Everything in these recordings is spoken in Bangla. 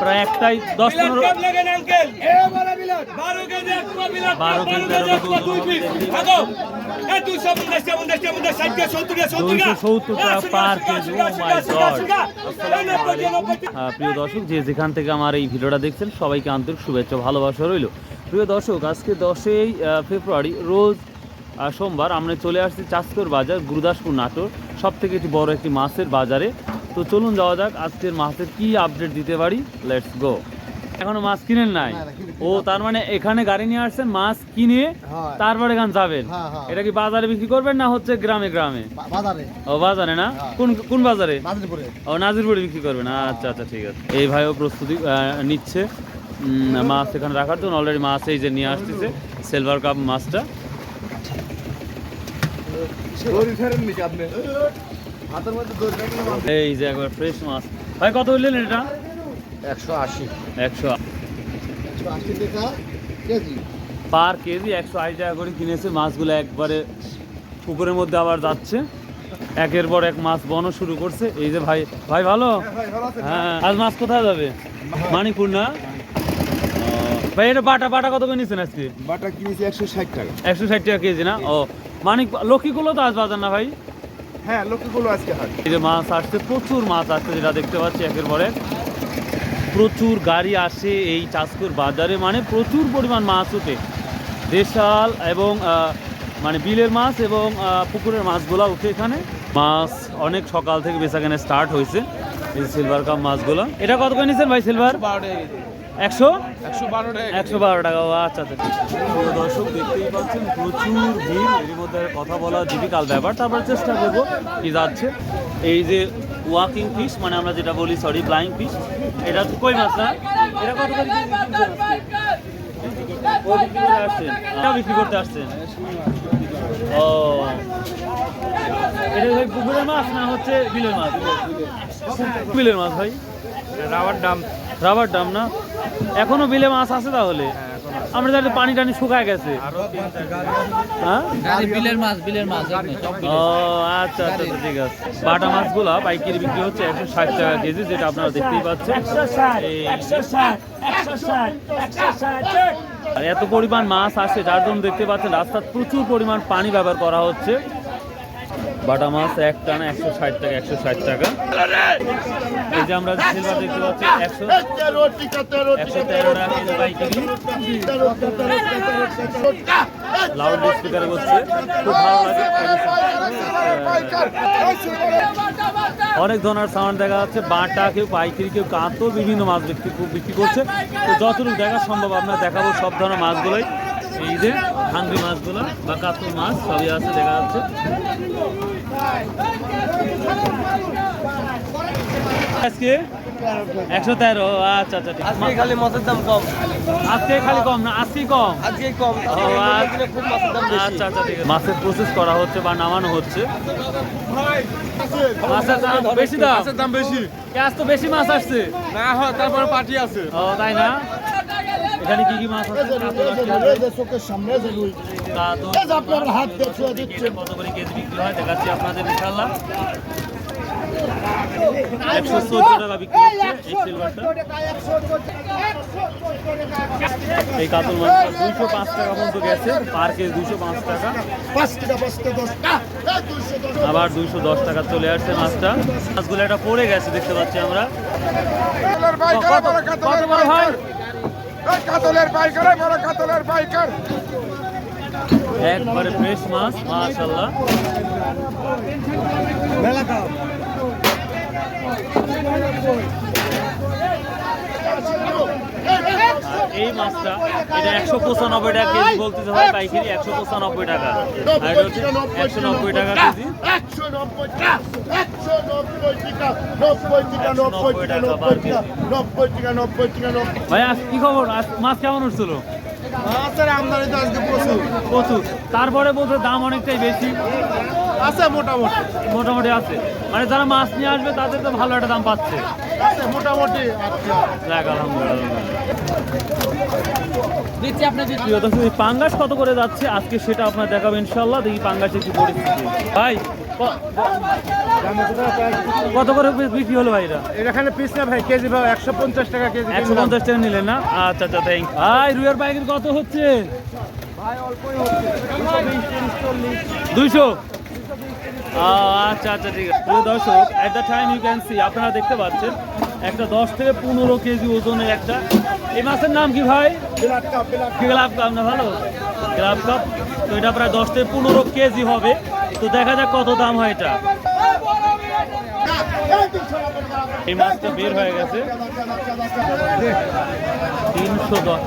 প্রায় একটাই দশ পনেরো বারো প্রিয় দর্শক যে যেখান থেকে আমার এই ভিডিওটা দেখছেন সবাইকে আন্তরিক শুভেচ্ছা ভালোবাসা রইল। প্রিয় দর্শক আজকে দশই ফেব্রুয়ারি রোজ সোমবার আমরা চলে আসছি চাষকর বাজার গুরুদাসপুর নাটোর সব থেকে একটি বড় একটি মাছের বাজারে। তো চলুন যাওয়া যাক আজকের মাছের কি আপডেট দিতে পারি? লেটস গো এখনও মাছ কিনেন নাই? ও তার মানে এখানে গাড়ি নিয়ে আসছেন মাছ কিনে। তারপরে এখান যাবেন? হ্যাঁ, হ্যাঁ। এটা কি বাজারে বিক্রি করবেন না হচ্ছে গ্রামে গ্রামে? ও বাজারে না? হ্যাঁ। কোন কোন বাজারে? ও নাজিরপুরে বিক্রি করবেন। আচ্ছা আচ্ছা ঠিক আছে। এই ভাইও প্রস্তুতি নিচ্ছে। মাছ এখানে রাখার জন্য অলরেডি মাছ এই যে নিয়ে আসতেছে সিলভার কাপ মাছটা। এই যে একবার ফ্রেশ মাছ। ভাই কত হইলেন এটা? একশো আশি। একশো পার কেজি একশো আশি টাকা করে কিনেছে। মাছগুলো একবারে পুকুরের মধ্যে আবার যাচ্ছে। একের পর এক মাছ বনো শুরু করছে। এই যে ভাই ভাই ভালো? হ্যাঁ আজ মাছ কোথায় যাবে? মানিকপুর না? ভাই এটা বাটা বাটা কত করে নিচ্ছেন আজকে? বাটা কিনেছি একশো ষাট টাকা। একশো ষাট টাকা কেজি না? ও মানিক লক্ষ্মীগুলো তো আজ বাজার না ভাই? হ্যাঁ লক্ষ্মীগুলো আজকে হাট। এই যে মাছ আসছে প্রচুর মাছ আসছে যেটা দেখতে পাচ্ছি একের পরে প্রচুর গাড়ি আসে এই চাষকুর বাজারে মানে প্রচুর পরিমাণ মাছ ওঠে। দেশাল এবং মানে বিলের মাছ এবং পুকুরের মাছগুলো উঠে এখানে। মাছ অনেক সকাল থেকে বেচাকেনে স্টার্ট হয়েছে এই সিলভার কাপ মাছগুলো। এটা কত করে নিচ্ছেন ভাই সিলভার একশো? একশো বারো টাকা একশো বারো টাকা ও আচ্ছা আচ্ছা। প্রিয় দর্শক দেখতেই পাচ্ছেন প্রচুর ভিড়। এর মধ্যে কথা বলা ডিফিকাল্ট ব্যাপার। তারপর চেষ্টা করব কি যাচ্ছে। এই যে ওয়াকিং ফিশ মানে আমরা যেটা বলি সরি ফ্লাইং ফিশ এটা হচ্ছে কই মাছ না? এটা কত করে আসছেন। এটা বিক্রি করতে আসছেন? ও। এটা ভাই পুকুরের মাছ না হচ্ছে বিলের মাছ? বিলের মাছ ভাই। রাবার ডাম। রাবার ডাম না? এখনও বিলে মাছ আছে তাহলে? আমরা জানি পানি টানি শুকায় গেছে। হ্যাঁ? বিলের মাছ বিলের মাছ ও আচ্ছা আচ্ছা আচ্ছা, ঠিক আছে। বাটা মাছগুলা পাইকারি বিক্রি হচ্ছে একশো ষাট টাকা কেজি যেটা আপনারা দেখতেই পাচ্ছেন। আর এত পরিমাণ মাছ আসে যার জন্য দেখতে পাচ্ছেন রাস্তার প্রচুর পরিমাণ পানি ব্যবহার করা হচ্ছে। বাটা মাছ এক টানা একশো ষাট টাকা, একশো ষাট টাকা। এই যে আমরা সিলভার দেখতে পাচ্ছি, একশো একশো তেরো টাকা কেজি লাউড স্পিকারে করছে খুব ভালো লাগে। অনেক ধরনের সাউন্ড দেখা যাচ্ছে। বাটা কেউ পাইকারি, কেউ কাঁতো, বিভিন্ন মাছ বিক্রি বিক্রি করছে। তো যতটুকু দেখা সম্ভব আপনার দেখাবো সব ধরনের মাছগুলোই। এই যে হাঙ্গি মাছগুলো বা কাতল মাছ সবই আছে দেখা যাচ্ছে। আজকে একশো তেরো আচ্ছা আচ্ছা ঠিক। আজকে খালি মাছের দাম কম। আজকে খালি কম না আজকে কম? আজকে কম। আচ্ছা। মাছের আচ্ছা আচ্ছা ঠিক আছে। মাছের প্রসেস করা হচ্ছে বা নামানো হচ্ছে। মাছের দাম বেশি দাম মাছের দাম বেশি। আজ তো বেশি মাছ আসছে। না হয় তারপরে পার্টি আছে। ও তাই না? এখানে কি কি মাছ আছে? চোখের সামনে যে রুই কাতল, এই যে আপনার হাত দিচ্ছে। কত করে কেজি বিক্রি হয়? দেখাচ্ছি আপনাদের ইনশাল্লাহ একশো চোদ্দ টাকা বিক্রি হচ্ছে এই সিলভারটা এই কাতল মাছটা দুইশো পাঁচ টাকা পর্যন্ত গেছে। পার কেজি দুইশো পাঁচ টাকা। দশ। দশ। আবার দুইশো দশ টাকা চলে আসছে মাছটা। মাছগুলো একটা পড়ে গেছে দেখতে পাচ্ছি আমরা। কাতলের পাইকার বড় কাতলের পাইকার। একবারে ফ্রেশ মাছ মাশাল্লাহ এই মাছটা এটা একশো পঁচানব্বই টাকা কেজি বলতে ভাই পাইকারি একশো পঁচানব্বই টাকা আর এটা হচ্ছে একশো নব্বই টাকা কেজি নব্বই টাকা নব্বই নব্বই টাকা নব্বই ভাই আজ কি খবর আজ মাছ কেমন উঠছিল মাছের আমদানি তো আজকে প্রচুর প্রচুর তারপরে বলতে দাম অনেকটাই বেশি আছে মোটামুটি। মোটামুটি আছে। মানে যারা মাছ নিয়ে আসবে তাদের তো ভালো একটা দাম পাচ্ছে। আছে মোটামুটি আচ্ছা। যাক আলহামদুলিল্লাহ। দিচ্ছি আপনি প্রিয় দর্শক, পাঙ্গাস কত করে যাচ্ছে? আজকে সেটা আপনার দেখাবো ইনশাল্লাহ দেখি পাঙ্গাসের কি পরিস্থিতি। ভাই কত করে বিক্রি হলো ভাই এটা? এখানে পিস না ভাই কেজি ভাই একশো পঞ্চাশ টাকা কেজি একশো পঞ্চাশ টাকা নিলেন না? আচ্ছা আচ্ছা থ্যাংক ভাই রুইয়ের পাইকারি কত হচ্ছে। দুইশো। আচ্ছা আচ্ছা ঠিক আছে। প্রিয় দর্শক at the time you can see আপনারা দেখতে পাচ্ছেন একটা দশ থেকে পনেরো কেজি ওজনের একটা। এই মাছের নাম কি ভাই? গ্লাভ কাপ না ভালো? Glove cup. তো এটা প্রায় দশ থেকে পনেরো কেজি হবে। তো দেখা যাক কত দাম হয় এটা। এই মাছটা বের হয়ে গেছে। তিনশো দশ।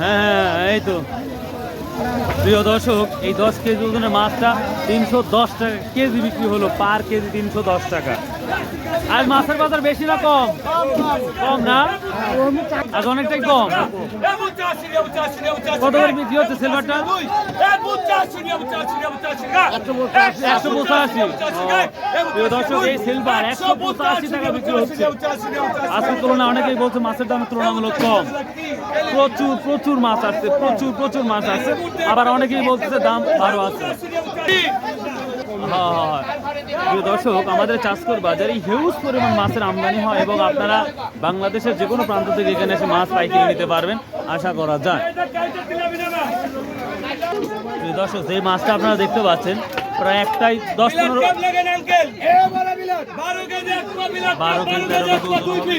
হ্যাঁ হ্যাঁ এই তো। প্রিয় দর্শক, এই দশ কেজি ওজনের মাছটা তিনশো দশ টাকা কেজি বিক্রি হলো, পার কেজি তিনশো দশ টাকা। আর মাছের বাজার বেশি না কম? কম না? আজ অনেকটাই কম। কত করে বিক্রি হচ্ছে সিলভারটা একশো পঁচাশি। দর্শক, এই সিলভার একশো পঁচাশি টাকা বিক্রি হচ্ছে। আজকের তুলনায় অনেকেই বলছে মাছের দাম তুলনামূলক কম। প্রচুর প্রচুর মাছ আসছে, প্রচুর প্রচুর মাছ আসছে। আবার অনেকেই বলছে দাম আরও আছে। প্রিয় দর্শক আমাদের চাষকর বাজারে হিউজ পরিমাণ মাছের আমদানি হয় এবং আপনারা বাংলাদেশের যে কোনো প্রান্ত থেকে এখানে এসে মাছ পাইকারি নিতে পারবেন আশা করা যায় প্রিয় দর্শক যে মাছটা আপনারা দেখতে পাচ্ছেন প্রায় একটাই দশ পনেরো বারো কেজি তেরো কেজি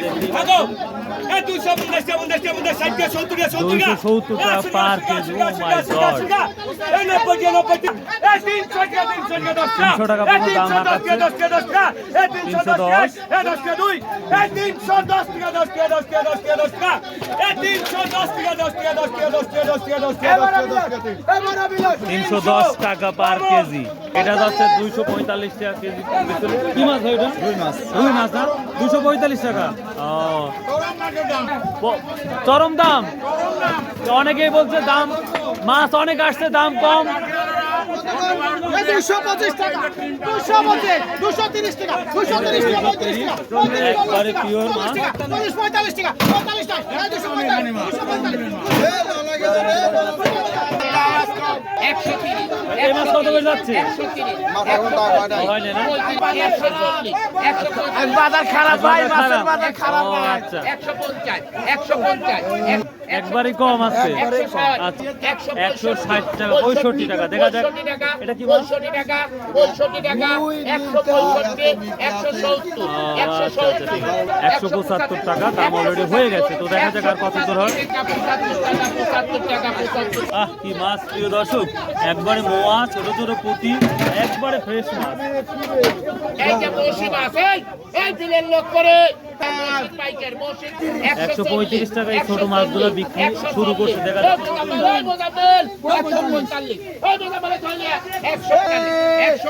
দুইশো সত্তর টাকা পার কেজি ও মাই গড তিনশো টাকা পর্যন্ত দাম হাঁকাচ্ছে তিনশো দশ তিনশো দশ টাকা পার কেজি এটা যাচ্ছে দুইশো পঁয়তাল্লিশ টাকা কেজি কি মাছ হয় এটা রুই মাছ রুই মাছ না দুশো পঁয়তাল্লিশ টাকা চরম দাম অনেকেই বলছে দাম মাছ অনেক আসছে দাম কম দুশো পঁচিশ টাকা দুশো পঁচিশ দুশো তিরিশ টাকা। দুশো তিরিশ টাকা পঁয়ত্রিশ টাকা পঁয়ত্রিশ পঁয়তাল্লিশ টাকা পঁয়তাল্লিশ টাকা দুশো পঁয়তাল্লিশ দুশো পঁয়তাল্লিশ বাজার খারাপ ভাই বাজার খারাপ একশো পঞ্চাশ একশো পঞ্চাশ একবারই কম আছে। একশো ষাট আচ্ছা টাকা পঁয়ষট্টি টাকা দেখা যাক। এটা কি পঁয়ষট্টি টাকা পঁয়ষট্টি টাকা একশো পঁয়ষট্টি একশো একশো আচ্ছা আচ্ছা পঁচাত্তর টাকা দাম অলরেডি হয়ে গেছে তো দেখা যাক আর কত দূর হয়। আহ কি মাছ প্রিয় দর্শক? একবারে মোয়া ছোট ছোট পুঁটি একবারে ফ্রেশ মাছ। একশো পঁয়ত্রিশ টাকা এই ছোট মাছগুলো বিক্রি শুরু করছে? দেখা যাচ্ছে একশো